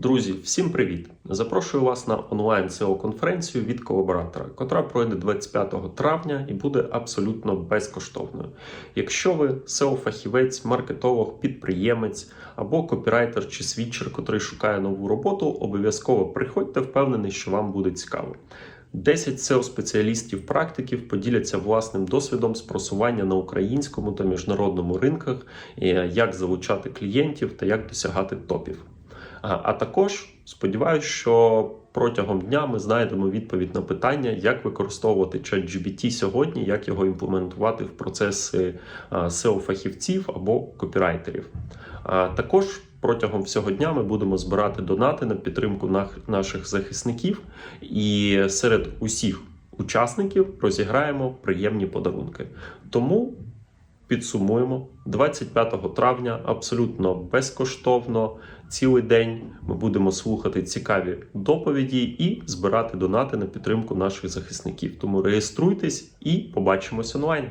Друзі, всім привіт! Запрошую вас на онлайн seo конференцію від колаборатора, котра пройде 25 травня і буде абсолютно безкоштовною. Якщо ви seo фахівець маркетолог, підприємець або копірайтер чи свідчер, котрий шукає нову роботу, обов'язково приходьте, впевнений, що вам буде цікаво. 10 seo спеціалістів практиків поділяться власним досвідом з просування на українському та міжнародному ринках, як залучати клієнтів та як досягати топів. А, також сподіваюся, що протягом дня ми знайдемо відповідь на питання, як використовувати ChatGPT сьогодні, як його імплементувати в процеси SEO-фахівців або копірайтерів. А також протягом всього дня ми будемо збирати донати на підтримку наших захисників, і серед усіх учасників розіграємо приємні подарунки. Тому Підсумуємо 25 травня абсолютно безкоштовно. Цілий день ми будемо слухати цікаві доповіді і збирати донати на підтримку наших захисників. Тому реєструйтесь і побачимось онлайн.